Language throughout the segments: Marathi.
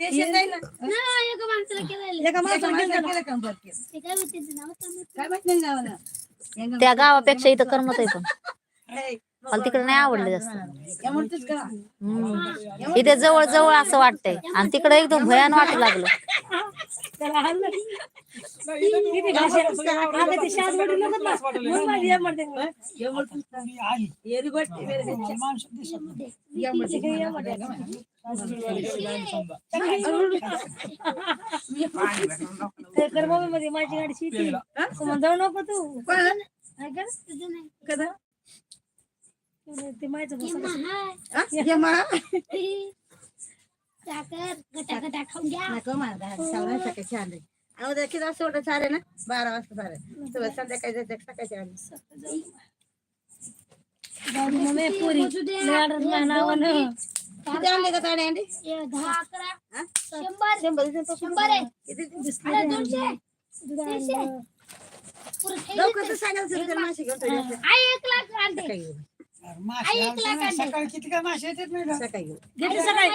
ते शेत आहे ना नाही, एका माणसाला केलेलं. एका माणसाला केलं काम बरं केलं. ते काय होते ते नाव सांगत. काय माहीत नाही गावाला यांना- त्या गावापेक्षा इथं करमत आहे पण मला तिकडे नाही आवडलं जास्त. इथे जवळ जवळ असं वाटतंय. आणि तिकडे एकदम भयान वाटू लागलं. माझी गाडी शिकली जाऊ नको तू. काय अहो, ते किती वाजता उठायचं आहे ना? बारा वाजता चालेल तेव्हा संध्याकाळी जायचं सकाळची आणली मम्मी पुरी. किती आणले का ताडे अंडी? दहा अकरा हा? शंभर. शंभर दिवसांपासून शंभर आहे. किती अरे, दोनशे. तीनशे. पुरं ठेवली लवकर तर. तर सांगायचं सर, त्याला मासे घेऊन ठेवले असते. आई एक लाख आणते सकाळी घेऊन. आई एक लाख आणते सकाळी घेऊन. घेतली सकाळी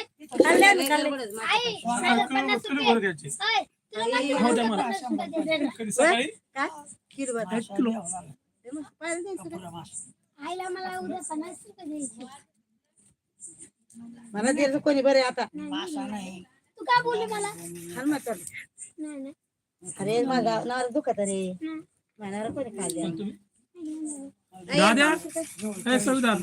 खाल्ले आम्ही, खाल्ले. आई साडे पन्नास रुपये ओय, तुला माहिती आहे का पन्नास रुपये द्यायचे? काय? किलो भात. ते मग पाहिलं द्यायचं का? आईला मला उद्या पन्नास रुपये द्यायचे मला द्यायचं कोणी बरे आता तू का बोलली मला मग चल. नाही नाही अरे माझा नावर दुखत रे नाही. कोणी खाल्ले दाद्या काय संविधान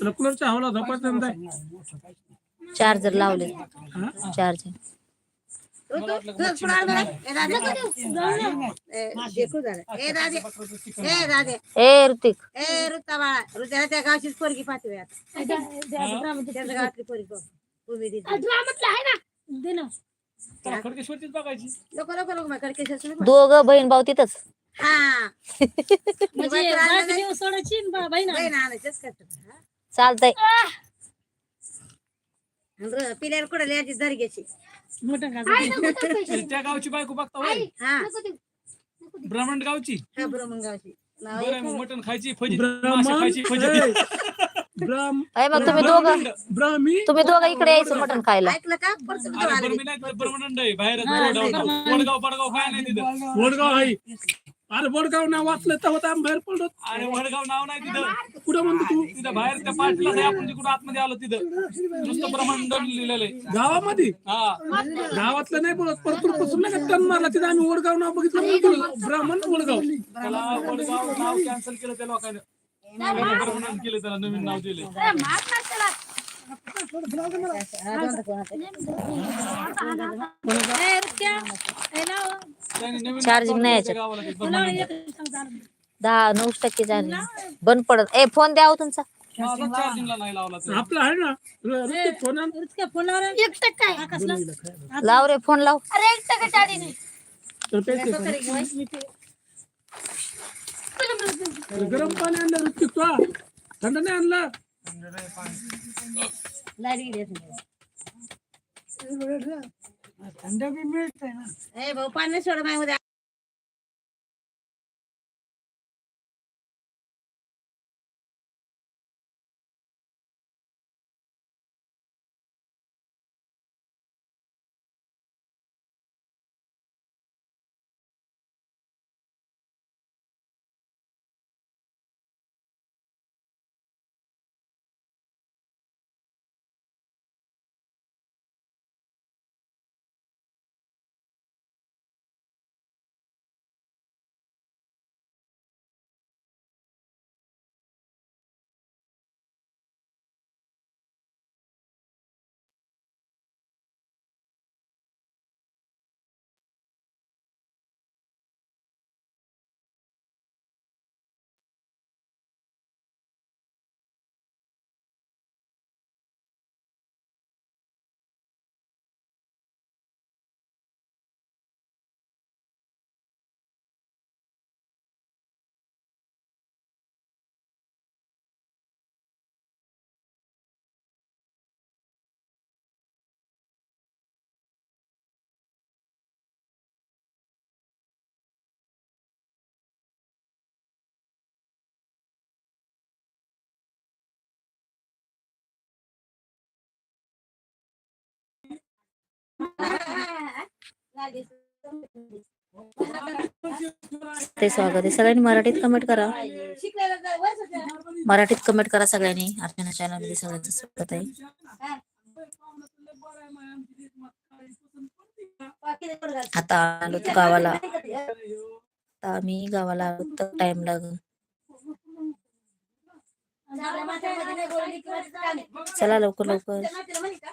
तुला कूलरच्या हवाला झोपायचं नाही चार्जर लावले हा? चार्जर? ए, दादे. ए, देखू झालं. ए, दादे. ए, दादे. ए ऋतिक ए, ऋता बाळा. ऋताला त्या गावचीच पोरगी पाठवूया. त्याच्या गावातली पोरगी. उभी. दोघं बहीण भाऊ तिथंच हा। म्हणजे बायको आणलं नाही. सोडायची बहीण बहीण आणायचंच करतात. हा. चालतंय। आणि पिल्याला कुठे लिहायची दर्ग्याची आई नको त्या गावची बायको बघता होय हा। नको देऊ नको देऊ. ब्राह्मण गावची नाव बरं मग मटण खायची फजित मासे खायची फजित ब्राह्म अय मग तुम्ही दोघं ब्राह्मी? तुम्ही दोघं इकडे यायचं मटण खायला. ऐकलं का? परत अरे बरं मी नाही तिथं ब्रह्मंड वडगाव पडगाव काय नाही तिथं वडगाव आहे. अरे वडगाव नाव वाचलं तेव्हा आम्ही बाहेर पडलो. अरे वडगाव नाव नाही तिथं. कुठं म्हणतो तू? तिथं बाहेर त्या पाठीला नाही आपण जिकडून आतमध्ये आलो तिथं. नुसतं ब्रह्मांड लिहिलेलं आहे गावामध्ये? हा. गावातलं नाही बोलत परतूरपासून नाही का टन मारला तिथे आम्ही वडगाव नाव बघितलं ब्राह्मण वडगाव. त्याला वडगाव नाव कॅन्सल केलं त्या लोकांनी. ब्रह्मंड केलं त्याला नवीन नाव दिले चार्जिंग नाही याच्यात. दहा नऊ टक्के चार्जिंग. बंद पडत. ए फोन द्या हो तुमचा. आहे ना एक टक्का लाव रे फोन लाव. अरे एक टक्का चाडी गरम पाणी आणलं ऋतिक थंड नाही आणलं. थंड बी मिळत ना. ए भाऊ पाणी सोड माय उद्या. ते स्वागत आहे. सगळ्यांनी मराठीत कमेंट करा. मराठीत कमेंट करा सगळ्यांनी. अर्चना चॅनलमध्ये सगळ्यांचं स्वागत आहे. आता आलो गावाला. आता आम्ही गावाला आलो तर टाइम लागेल. चला लवकर लवकर त्या नात्याला म्हणे का?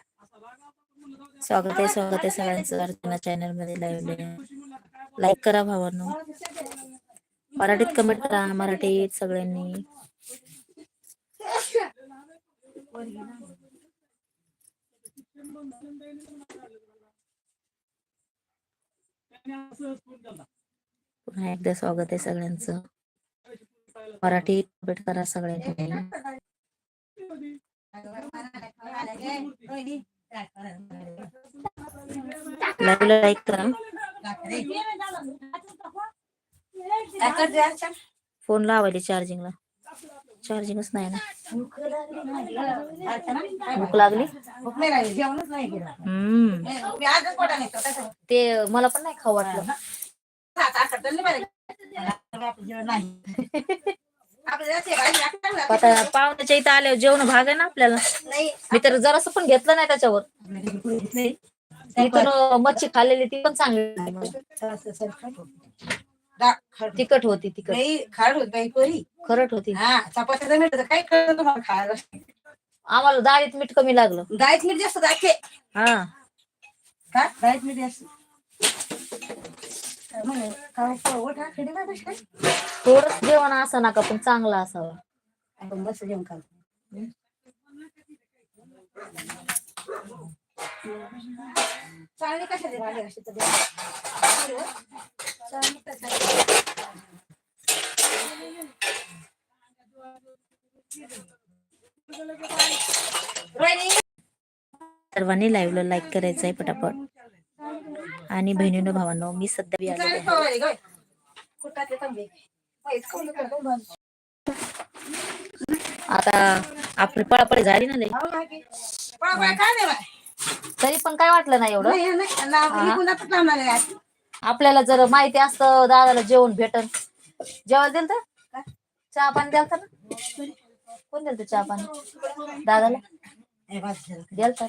स्वागत आहे स्वागत आहे सगळ्यांचं. अर्चना चॅनलमध्ये. लाईव्ह लाईक करा भावांनो. मराठीत कमेंट करा मराठीत सगळ्यांनी. पुन्हा एकदा स्वागत आहे सगळ्यांचं. मराठीत कमेंट करा सगळ्यांनी. लाईव्ह लाईक करा फोन लावायला चार्जिंगला. चार्जिंगच नाही ना. भूक लागली? हम्म. ते मला पण नाही खाऊ वाटलं. आता पाहुण्याच्या इथं आल्यावर जेवण भाग आहे ना आपल्याला. नाही. मी तर जरासं पण घेतलं नाही त्याच्यावर. मच्छी खाल्लेली ती पण चांगली. तिखट होती तिखट. नाही, खाड होत. खरट होती. हा काय खायला. आम्हाला डाळीत मीठ कमी लागलं. डायट मीठ जास्त दाखे हा. का? डायट मीठ जास्त काय म्हणे, काय पोळवं टाकली ना कशी काय? थोडस जेवण असं नका पण चांगलं असावं. बस जेवण? रोहिणी, सर्वांनी लाईव्हला लाईक करायचं आहे पटापट. आणि बहिणीनो भावांनो मी सध्या. आता आपली पळापळी झाली ना बाई. तरी पण काय वाटलं नाही एवढं. आपल्याला जर माहिती असतं दादाला जेवण भेटन. जेवायला दिलं तर? चहा पाणी द्याल तर ना? कोण दिलं चहा पाणी? दादाला. द्याल तर?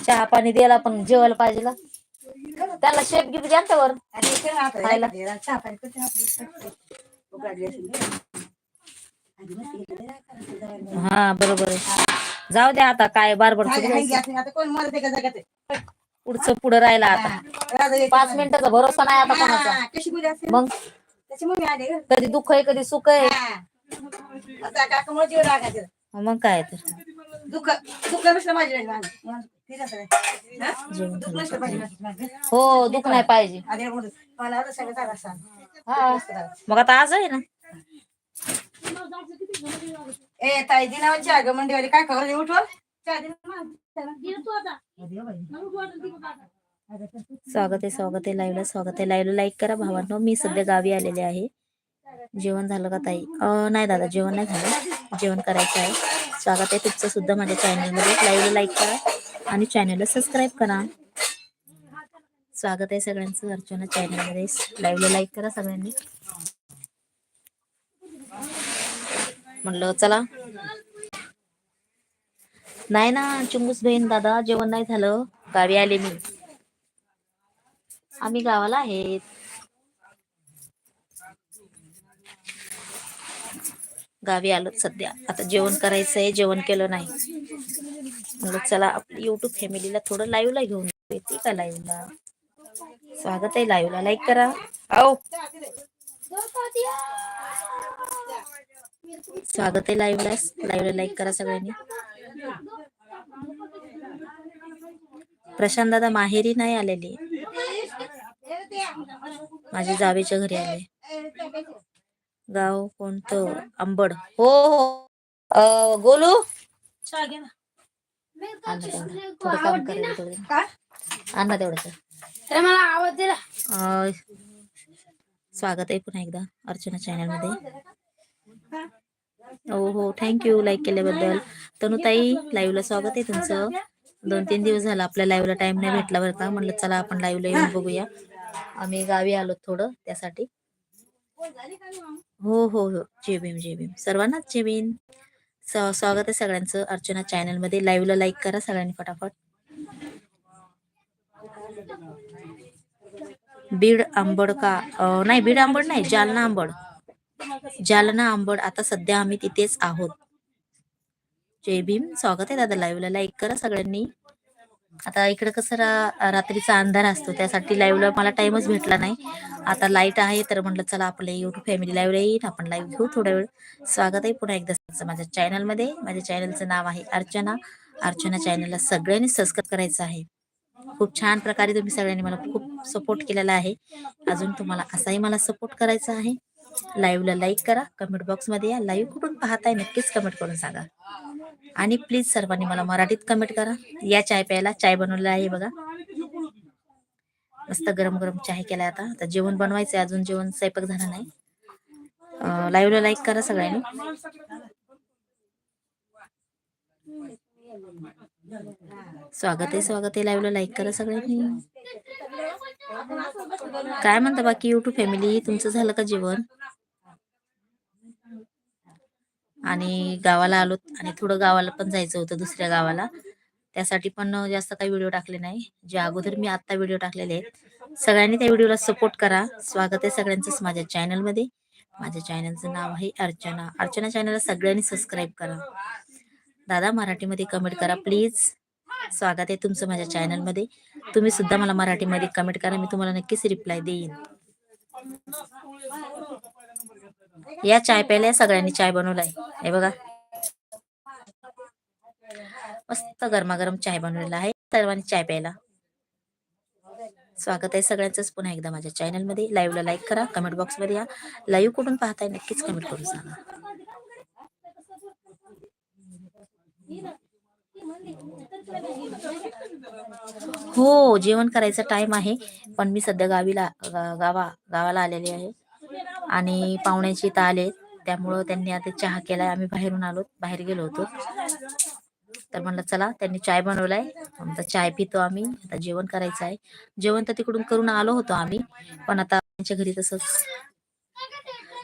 चहा पाणी द्यायला पण जेवायला पाहिजे ना त्याला शेप गिफ्ट द्या ना वर आणि इथे ना आता खायला. जरा चहा पाणी करते ना आपली. उघडली असेल ना. आणि मग ते इकडे करायचं जरा. हा बरोबर आहे जाऊ द्या आता काय बारबर? पुढचं पुढं राहिला आता पाच. मिनिटाचा भरोसा नाही आता कोणाचा मग. कधी दुःख आहे कधी सुख आहे मग काय तर दुःख दुःख नसलं हा? दुःख. हो. नाही पाहिजे. हा. मग आता आज आहे ना? ए ताई दिनावरची अगं मंडीवाली काय खबर? उठव चहा. स्वागत आहे स्वागत आहे लाईव्हला स्वागत आहे. लाईव्हला लाईक करा भावांनो. मी सध्या गावी आलेले आहे. जेवण झालं का ताई? अं, नाही दादा जेवण नाही झालं. जेवण करायचं आहे. स्वागत आहे तुमचं सुद्धा माझ्या चॅनलमध्ये लाईव्हला लाईक करा. आणि चॅनलला सबस्क्राईब करा. स्वागत आहे सगळ्यांचं अर्चना चॅनलमध्ये लाईव्हला लाईक करा सगळ्यांनी. म्हणलं चला. नाही ना चुंगूस बहीण दादा जेवण नाही झालं. गावी आले मी. आम्ही गावाला आहेत. गावी आलो सध्या. आता जेवण करायचंय जेवण केलं नाही. म्हणलं चला आपली युट्यूब फॅमिलीला थोडं लाईव्हला घेऊन येते का लाईव्हला स्वागत आहे लाईव्हला लाईक करा. आओ. स्वागत आहे लाईव्हला लाईव्हला लाईक करा सगळ्यांनी. प्रशांत दादा माहेरी नाही आलेली. माझी जावेच्या घरी आले. गाव कोणतं? आंबड हो हो. गोलू? आणा तेवढं. मला आवाज दिला स्वागत आहे पुन्हा एकदा अर्चना चॅनलमध्ये. हो हो. थँक्यू लाईक केल्याबद्दल. तनुताई लाईव्हला स्वागत आहे तुमचं. दोन तीन दिवस झाला आपल्या लाईव्हला टाइम नाही भेटला बरं का. म्हणलं चला आपण लाईव्हला येऊन बघूया. आम्ही गावी आलो थोडं त्यासाठी. हो हो हो. जय भीम जय भीम. सर्वांनाच जय भीम. स्वागत आहे सगळ्यांचं. अर्चना चॅनलमध्ये लाईव्हला लाईक करा सगळ्यांनी फटाफट. बीड आंबड का? नाही बीड आंबड नाही जालना आंबड. जालना आंबड. आता सध्या आम्ही तिथेच आहोत. जय भीम. स्वागत आहे दादा लाईव्हला लाईक करा सगळ्यांनी. आता इकडे कसं रा- रात्रीचा अंधार असतो त्यासाठी लाईव्हला मला टाइमच भेटला नाही. आता लाइट आहे तर म्हटलं चला आपलं युट्यूब फॅमिली लाईव्हला येईन आपण लाईव्ह घेऊ थोड्या वेळ. स्वागत आहे पुन्हा एकदा माझ्या चॅनलमध्ये माझ्या चॅनलचं नाव आहे अर्चना. अर्चना चॅनलला सगळ्यांनी सबस्क्राईब करायचं आहे. खूप छान प्रकारे तुम्ही सगळ्यांनी मला खूप सपोर्ट केलेला आहे. अजून तुम्हाला असाही मला सपोर्ट करायचा आहे. लाईव्हला लाईक करा. कमेंट बॉक्समध्ये या. लाईव्ह कुठून पाहताय नक्कीच कमेंट करून सांगा. आणि प्लीज सर्वांनी मला मराठीत कमेंट करा. या चाय प्यायला चाय बनवलेला आहे बघा. मस्त गरम गरम चाय केलाय आता. आता जेवण बनवायचंय अजून जेवण स्वयंपाक झाला नाही. लाईव्हला लाईक करा सगळ्यांनी. स्वागत आहे स्वागत आहे. लाईव्हला लाईक करा सगळ्यांनी. काय म्हणता बाकी युट्यूब फॅमिली तुमचं झालं का जेवण? आणि गावाला आलो आणि थोडं गावाला पण जायचं होतं दुसऱ्या गावाला. त्यासाठी पण जास्त काही व्हिडिओ टाकले नाही. जे अगोदर मी आत्ता व्हिडिओ टाकलेले आहेत. सगळ्यांनी त्या व्हिडिओला सपोर्ट करा. स्वागत आहे सगळ्यांचंच माझ्या चॅनलमध्ये माझ्या चॅनलचं नाव आहे अर्चना. अर्चना चॅनलला सगळ्यांनी सबस्क्राईब करा. दादा मराठीमध्ये कमेंट करा प्लीज स्वागत आहे तुमचं माझ्या चॅनलमध्ये तुम्ही सुद्धा मला मराठीमध्ये कमेंट करा. मी तुम्हाला नक्कीच रिप्लाय देईन. या चाय प्यायला या सगळ्यांनी चाय बनवलाय. हे बघा. मस्त गरमागरम चाय बनवलेला आहे. सर्वांनी चाय प्यायला. स्वागत आहे सगळ्यांचंच. पुन्हा एकदा माझ्या चॅनलमध्ये. लाईव्हला लाईक करा. कमेंट बॉक्समध्ये या. लाईव्ह कुठून पाहताय नक्कीच कमेंट करून सांगा. हो जेवण करायचा टाइम आहे. पण मी सध्या गावीला गावा गावाला आलेली आहे. आणि पाहुण्याची इथं आले त्यामुळं त्यांनी आता चहा केलाय. आम्ही बाहेरून आलो. बाहेर गेलो होतो. तर म्हणलं चला त्यांनी चाय बनवलाय. आता चाय पितो आम्ही. आता जेवण करायचं आहे. जेवण तर तिकडून करून आलो होतो आम्ही. पण आता त्यांच्या घरी तसंच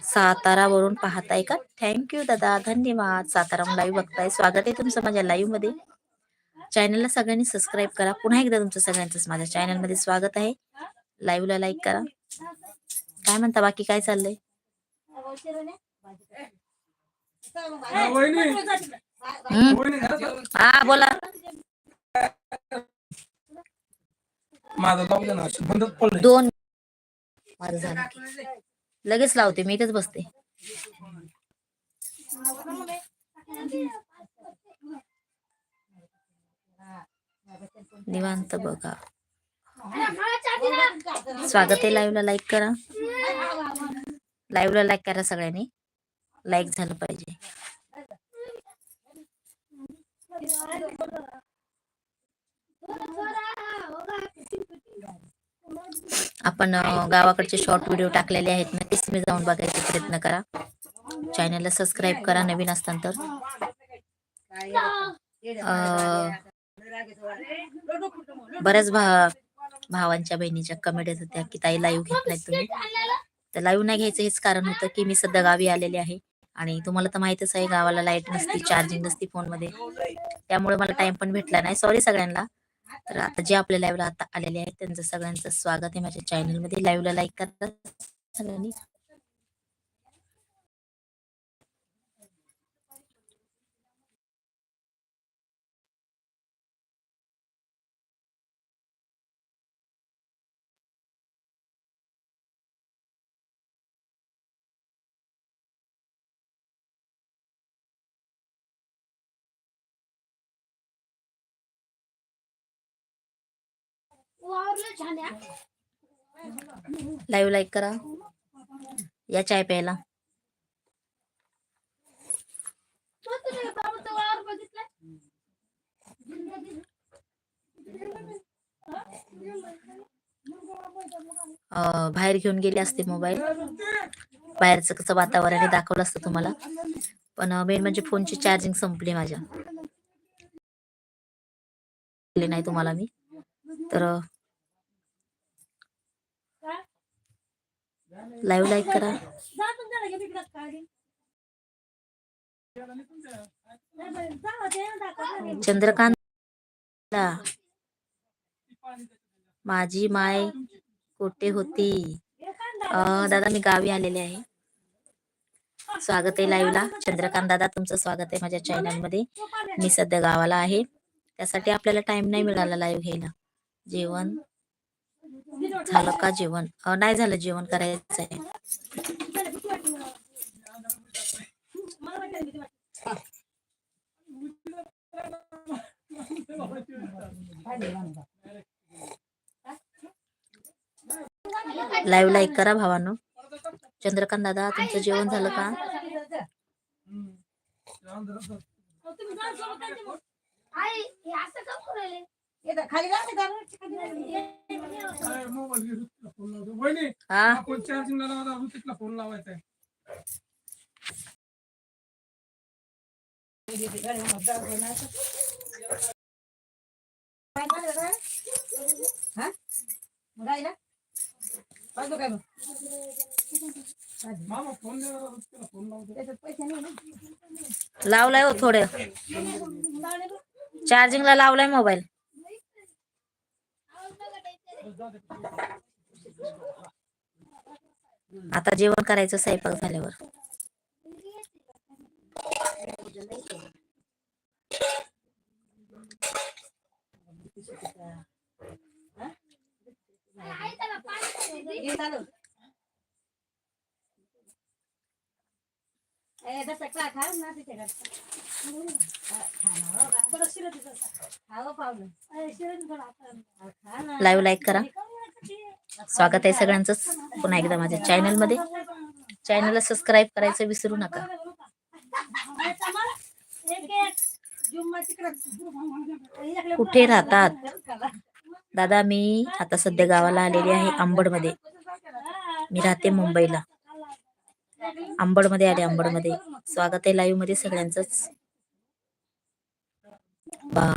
सातारावरून पाहताय का? थँक्यू दादा. धन्यवाद. सातारा लाईव्ह बघताय. स्वागत आहे तुमचं माझ्या लाईव्हमध्ये. चॅनलला सगळ्यांनी सबस्क्राईब करा. पुन्हा एकदा तुमचं सगळ्यांचं माझ्या चॅनलमध्ये स्वागत आहे. लाईव्हला लाईक करा. काय म्हणता? बाकी काय चाललंय? हा बोला. माझं दोन. माझं झालं. की. लगेच लावते मी इथेच बसते. निवांत बघा. स्वागत आहे लाईव्हला लाईक करा. लाईव्हला लाईक करा सगळ्यांनी. लाईक झालं पाहिजे. आपण गावाकडचे शॉर्ट व्हिडिओ टाकलेले आहेत ना तेच मी जाऊन बघायचा प्रयत्न करा. चॅनलला सबस्क्राईब करा नवीन असताना तर बऱ्याच भा भावांच्या बहिणीच्या कमेंट येत होत्या की ताई लाईव्ह घेत नाही तुम्ही. तर लाईव्ह नाही घ्यायचं हेच कारण होतं की मी सध्या गावी आलेले आहे आणि तुम्हाला तर माहितच आहे गावाला लाइट नसती चार्जिंग नसती फोनमध्ये त्यामुळे मला टाइम पण भेटला नाही. सॉरी सगळ्यांना. तर आता जे आपल्या लाईव्हला आता आलेले आहेत त्यांचं सगळ्यांचं स्वागत आहे माझ्या चॅनलमध्ये लाईव्हला लाईक करा सगळ्यांनी. लाईव्ह लाईक करा. या चाय प्यायला. अं, बाहेर घेऊन गेले असते मोबाईल बाहेरचं कसं वातावरण दाखवलं असतं तुम्हाला. पण मेन म्हणजे फोनची चार्जिंग संपली माझ्या. नाही तुम्हाला मी. तर लाईव्ह लाईक करा. चंद्रकांत माझी माय कुठे होती? दादा मी गावी आलेले आहे. स्वागत आहे लाईव्हला. चंद्रकांत दादा तुमचं स्वागत आहे माझ्या चॅनलमध्ये. मी सध्या गावाला आहे. त्यासाठी आपल्याला टाइम नाही मिळाला लाईव्ह घ्यायला. जेवण झालं का जेवण? नाही झालं जेवण करायचं आहे लाईव्ह लाईक करा भावानो. चंद्रकांत दादा तुमचं जेवण झालं का? खाली फोन लावतो. वहिनी हा आपण चार्जिंगला ऋतिकला फोन लावायचा आहे हा? मग ना? काय मग? मामा फोन द्या फोन लावतो त्याच्यात पैसे नाही ना? लावलाय हो थोडे चार्जिंगला लावलाय मोबाईल आता जेवण करायचं स्वयंपाक झाल्यावर चालू. ए, तसं का? खा ना तिच्याकडे. थोडं शिरत येतं असं. खा हो पावलं. अरे, शिरत येतं थोडं आता. हा, खा ना. लाईव्ह लाईक करा. स्वागत आहे सगळ्यांचं. पुन्हा एकदा माझ्या चॅनलमध्ये. चॅनलला सबस्क्राईब करायचं विसरू नका. कुठे राहतात? दादा मी आता सध्या गावाला आलेली आहे अंबडमध्ये. मी राहते मुंबईला. अंबडमध्ये आले आंबडमध्ये स्वागत आहे लाईव्हमध्ये सगळ्यांच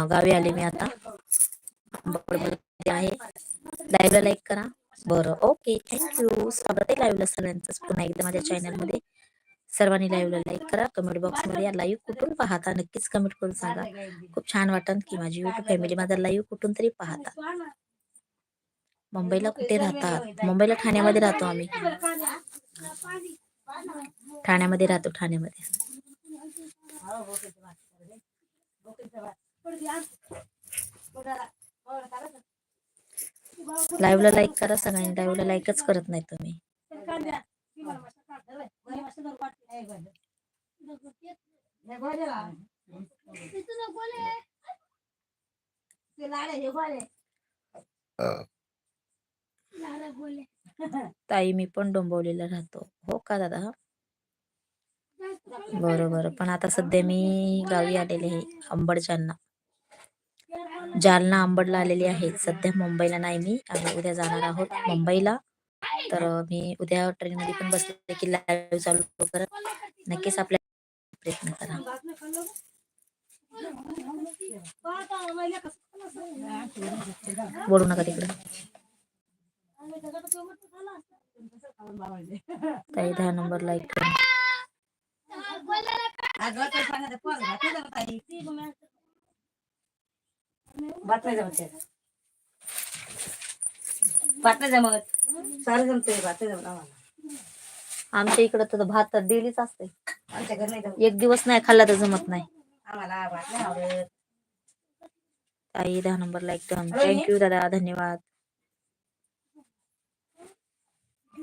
गावी आले मी आता. आहे. लाईव्हला लाईक करा. बरं ओके थँक्यू स्वागत आहे लाईव्हला सगळ्यांच पुन्हा एकदा माझ्या चॅनलमध्ये. सर्वांनी लाईव्हला लाईक करा. कमेंट बॉक्समध्ये या लाईव्ह कुठून पाहता? नक्कीच कमेंट करून सांगा. खूप छान वाटत की माझी युट्यूब फॅमिली माझा लाईव्ह कुठून तरी पाहता. मुंबईला कुठे राहतात? मुंबईला ठाण्यामध्ये राहतो आम्ही. ठाण्यामध्ये राहतो ठाण्यामध्ये लाईव्हला लाईक करा सगळ्यांनी लाईव्हला लाईकच करत नाही तुम्ही हे गोळ्या लाव. ते लाडे, हे गोळे. ताई मी पण डोंबवलेला राहतो. हो का दादा? बरोबर. पण आता सध्या मी गावी आलेले आहे अंबड जालना जालना अंबडला आलेली आहे. सध्या मुंबईला नाही मी. आम्ही उद्या जाणार आहोत मुंबईला. तर मी उद्या ट्रेन मध्ये पण बसले की लाईव्ह चालू करत नक्कीच आपल्या प्रयत्न करा. बोलू नका तिकडे. ताई दहा नंबर लाईक आमच्या इकडं तर भात तर डेलीच असते एक दिवस नाही खाल्ला तर जमत नाही. ताई दहा नंबर लाईक डन थँक्यू दादा. धन्यवाद पोरं नाही खात ते.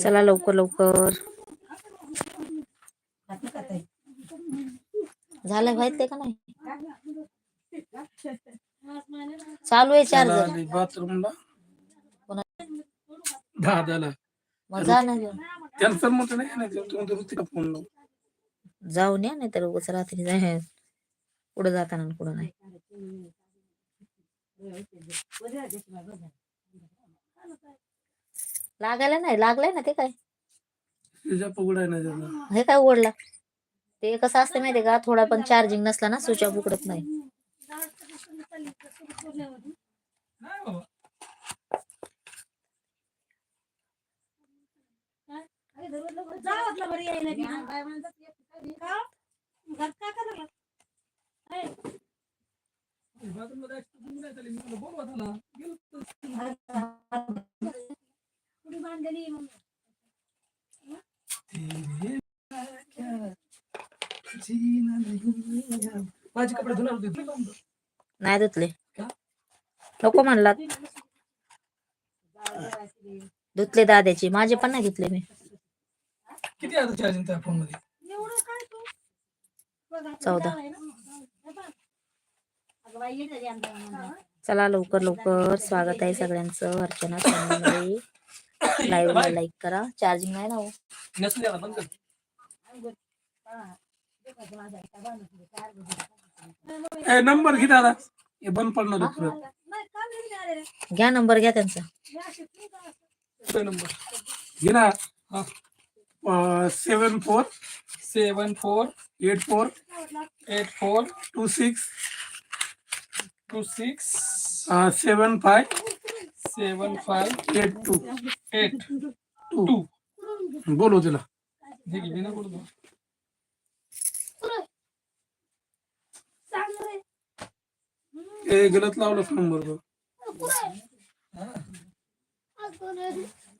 चला लवकर लवकर. नाही. झालंय माहितीये का नाही? चालू आहे चार्जर बाथरूमला दादाला. मग जा ना जाऊन. त्यांचं नाही फोन या नाही तर उगाच रात्री जाय. पुढे जाताना पुढे नाही. लागायला नाही लागलंय ना ते काय? हे काय उघडला ते कसं असतं माहितीये का? थोडा पण चार्जिंग नसला ना स्विच ऑफ उघडत नाही. नाही? माझे कपडे धुणार होते. धुतले. का? नको म्हणला धुतले दाद्याची माझे पण नाही धुतले मी. किती आहे चार्जिंग त्या फोनमध्ये? एवढं काय तू? बघा, चौदा. चला लवकर लवकर. स्वागत आहे सगळ्यांचं. अर्चना मध्ये लाईव्ह लाईक करा चार्जिंग नाही ना वो नसले आता बंद कर। ए, नंबर घे दादा हे बंद पडणार आहे रे. घ्या नंबर घ्या त्यांचा. हे असे तू नंबर. घे ना. Seven four. Seven four. Eight four. Eight four. Two six. Two six. Seven five. Seven five eight two. Eight two. बोलू तिला. ठीक आहे बिना बोलतो. सांग रे. ए गलत लावलंच नंबर बघ.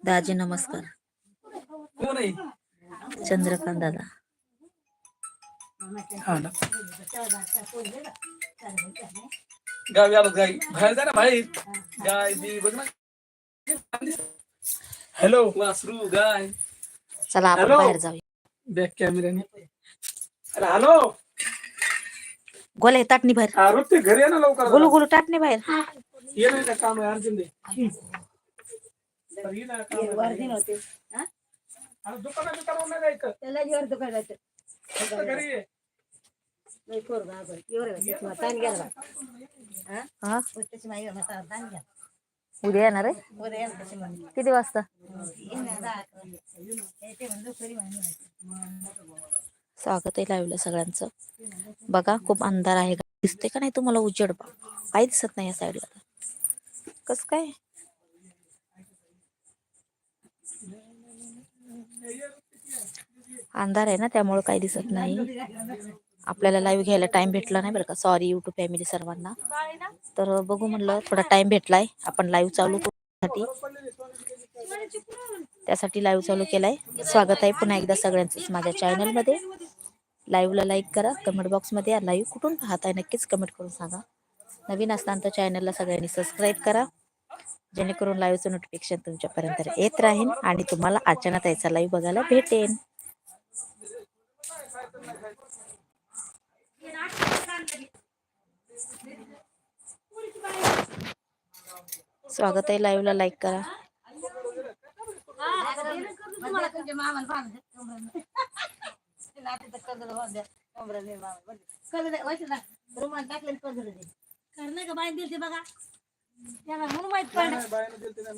दाजी नमस्कार. कोण आहे? चंद्रकांत दादा. हा ना. गावी आलो गाई बाहेर जा ना बाहेर गाय बी बघ ना हॅलो वासरू गाय चला आपण Hello. बाहेर जाऊया बॅक कॅमेऱ्याने अरे हॅलो गोले ताटणी बाहेर ते घरी ना लवकर गुलू गुलू टाटणी बाहेर ये नाही का काम आहे अर्जंट आहे. अरे ये ना काम आहे. वर्दी नव्हते. हा? अरे दुकानात दुकानावर नाही जायचं त्याला. फक्त घरी ये. हा? उद्या येणार आहे. किती वाजता. स्वागत आहे लाईव्हला सगळ्यांचं. बघा खूप अंधार आहे. दिसते का नाही तुम्हाला उजेड बा? काही दिसत नाही या साईडला कस काय? अंधार आहे ना त्यामुळे काही दिसत नाही. आपल्याला लाईव्ह घ्यायला टाइम भेटला नाही बरं का? सॉरी युट्यूब फॅमिली सर्वांना. तर बघू म्हणलं थोडा टाइम भेटलाय. आपण लाईव्ह चालू साठी त्यासाठी. लाईव्ह चालू केलाय. स्वागत आहे पुन्हा एकदा सगळ्यांचंच माझ्या चॅनलमध्ये लाईव्हला लाईक करा. कमेंट बॉक्समध्ये या लाईव्ह कुठून पाहताय नक्कीच कमेंट करून सांगा. नवीन असताना तर चॅनलला सगळ्यांनी सबस्क्राईब करा. जेणेकरून लाईव्हचं नोटिफिकेशन तुमच्यापर्यंत येत राहील आणि तुम्हाला अचानक यायचा लाईव्ह बघायला भेटेन स्वागत आहे लाईव्हला लाईक करा तुम्हाला तुमच्या मामाला बांधलं. कमरेनं. नाते तर कर्ज बांधून द्या. कमरेनं मामा बांधलं. कर्ज द्या. वैसे ना. रुमाल टाकले आणि कर्ज दे. कर्ज नाही का बाई दिली बघा त्याला म्हणून माहीत पडलं बाहेर गेलते नाही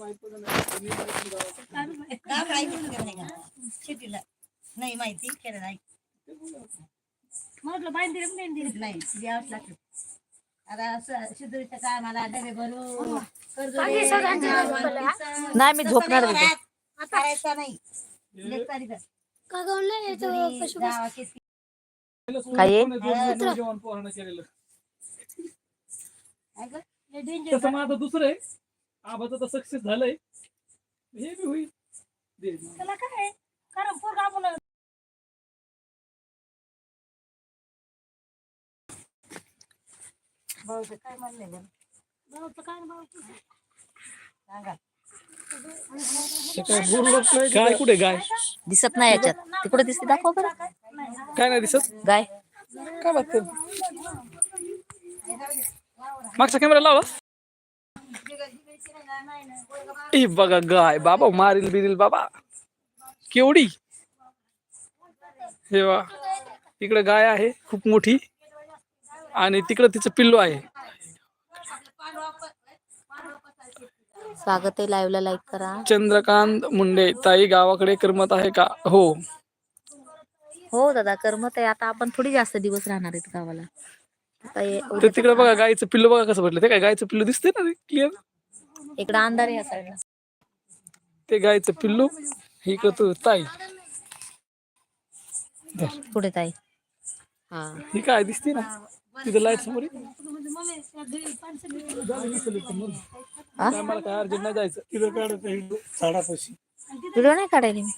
नाही. मी नाही का नाही नाही नाही झोपणार. नाही काय आहे? पोरानं केलेलं लय danger तसं माझं दुसरं आहे आबाचं तर सक्सेस झालंय हे बी होईल दे. काय आहे? कारण पोरगा भाऊचं काय म्हणलं गं? भाऊचं काय भाऊचं सांगा. गाय कुठे गाय? दिसत नाही याच्यात. तिकडे दिसते? दाखव बरं. काय नाही दिसत? गाय. काय बात मागचा कॅमेरा लावा. ए बघा गाय बाबा मारील बिरील बाबा. केवढी? हे वा. इकडे गाय आहे खूप मोठी. आणि तिकडे तिचं पिल्लू आहे. स्वागत आहे लाईव्हला लाईक करा. चंद्रकांत मुंडे ताई गावाकडे करमत आहे का? हो. हो दादा करमत आहे. आता आपण थोडी जास्त दिवस राहणार आहेत गावाला. आता हे तिकडे बघा गायचं पिल्लू बघा कसं म्हटलं ते काय गायचं पिल्लू दिसते ना क्लिअर इकडं अंधार आहे या साईडला ते गायचं पिल्लू इकडं तू ताई. पुढे ताई. हा. ही काय दिसते ना? तिथं लाइट समोर आहे. हा? काय मला काय अर्जंट नाही जायचं. तिथं काढत झाडापाशी. व्हिडिओ नाही काढायला मी.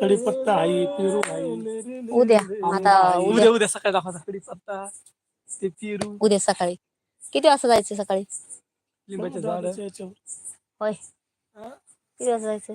कडीपत्ता आहे पेरू आहे. उद्या. आता उद्या. उद्या उद्या सकाळी दाखवा सकाळी पत्ता ते पेरू. उद्या सकाळी. किती वाजता जायचं सकाळी? झाड. होय. किती वाजता जायचं?